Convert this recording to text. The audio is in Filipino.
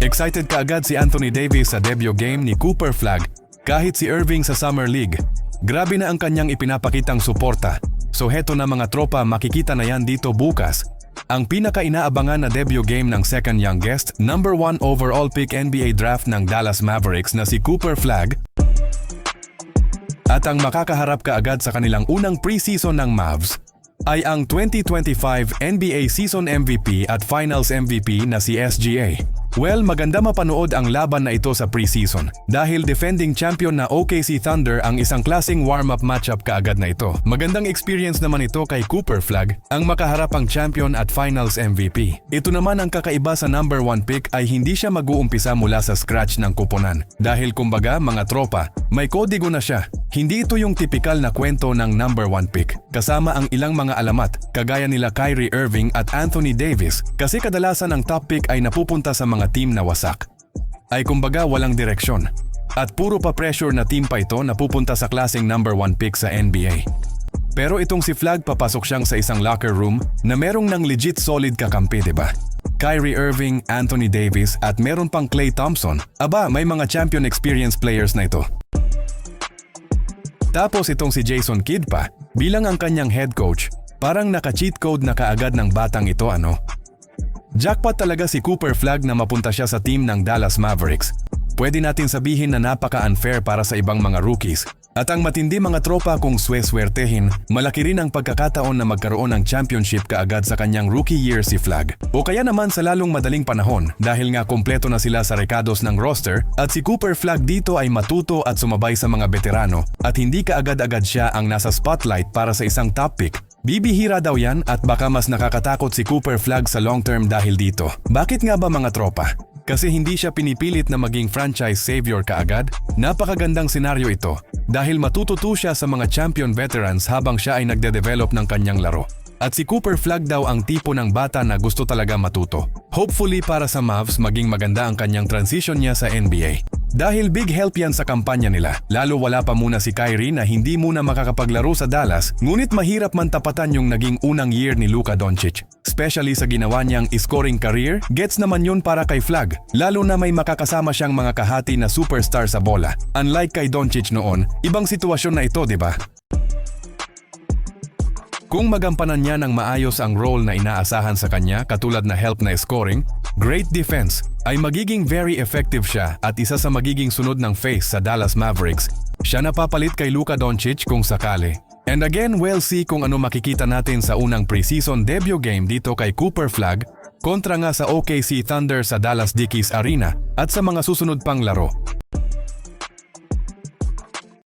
Excited kaagad si Anthony Davis sa debut game ni Cooper Flag kahit si Irving sa Summer League. Grabe na ang kanyang ipinapakitang suporta. So heto na mga tropa makikita na yan dito bukas. Ang pinaka-inaabangan na debut game ng second youngest, number 1 overall pick NBA draft ng Dallas Mavericks na si Cooper Flag at ang makakaharap kaagad sa kanilang unang preseason ng Mavs ay ang 2025 NBA Season MVP at Finals MVP na si SGA. Well, maganda mapanood ang laban na ito sa preseason dahil defending champion na OKC Thunder ang isang klaseng warm-up matchup kaagad na ito. Magandang experience naman ito kay Cooper Flag ang makaharap ang champion at Finals MVP. Ito naman ang kakaiba sa number 1 pick ay hindi siya mag-uumpisa mula sa scratch ng kuponan dahil kumbaga mga tropa, may kodigo na siya. Hindi ito yung tipikal na kwento ng number 1 pick kasama ang ilang mga alamat kagaya nila Kyrie Irving at Anthony Davis kasi kadalasan ang top pick ay napupunta sa mga team na wasak. Ay kumbaga walang direksyon. At puro pa pressure na team pa ito na pupunta sa klaseng number 1 pick sa NBA. Pero itong si Flag papasok siyang sa isang locker room na merong ng legit solid kakampi, ba? Kyrie Irving, Anthony Davis at meron pang Klay Thompson. Aba, may mga champion experience players na ito. Tapos itong si Jason Kidd pa, bilang ang kanyang head coach, parang naka-cheat code na kaagad ng batang ito ano. Jackpot talaga si Cooper Flag na mapunta siya sa team ng Dallas Mavericks. Pwede natin sabihin na napaka-unfair para sa ibang mga rookies. At ang matindi mga tropa kung sweswertehin, malaki rin ang pagkakataon na magkaroon ng championship kaagad sa kanyang rookie year si Flag. O kaya naman sa lalong madaling panahon dahil nga kompleto na sila sa rekados ng roster at si Cooper Flag dito ay matuto at sumabay sa mga veterano at hindi kaagad-agad siya ang nasa spotlight para sa isang top pick Bibihira daw yan at baka mas nakakatakot si Cooper Flag sa long term dahil dito. Bakit nga ba mga tropa? Kasi hindi siya pinipilit na maging franchise savior kaagad? Napakagandang senaryo ito dahil matututo siya sa mga champion veterans habang siya ay nagde-develop ng kanyang laro. At si Cooper Flag daw ang tipo ng bata na gusto talaga matuto. Hopefully para sa Mavs maging maganda ang kanyang transition niya sa NBA. Dahil big help yan sa kampanya nila, lalo wala pa muna si Kyrie na hindi muna makakapaglaro sa Dallas, ngunit mahirap man tapatan yung naging unang year ni Luka Doncic. Especially sa ginawa niyang scoring career, gets naman yun para kay Flag, lalo na may makakasama siyang mga kahati na superstar sa bola. Unlike kay Doncic noon, ibang sitwasyon na ito, di ba? Kung magampanan niya ng maayos ang role na inaasahan sa kanya katulad na help na scoring, great defense, ay magiging very effective siya at isa sa magiging sunod ng face sa Dallas Mavericks. Siya napapalit kay Luka Doncic kung sakali. And again, we'll see kung ano makikita natin sa unang preseason debut game dito kay Cooper Flag kontra nga sa OKC Thunder sa Dallas Dickies Arena at sa mga susunod pang laro.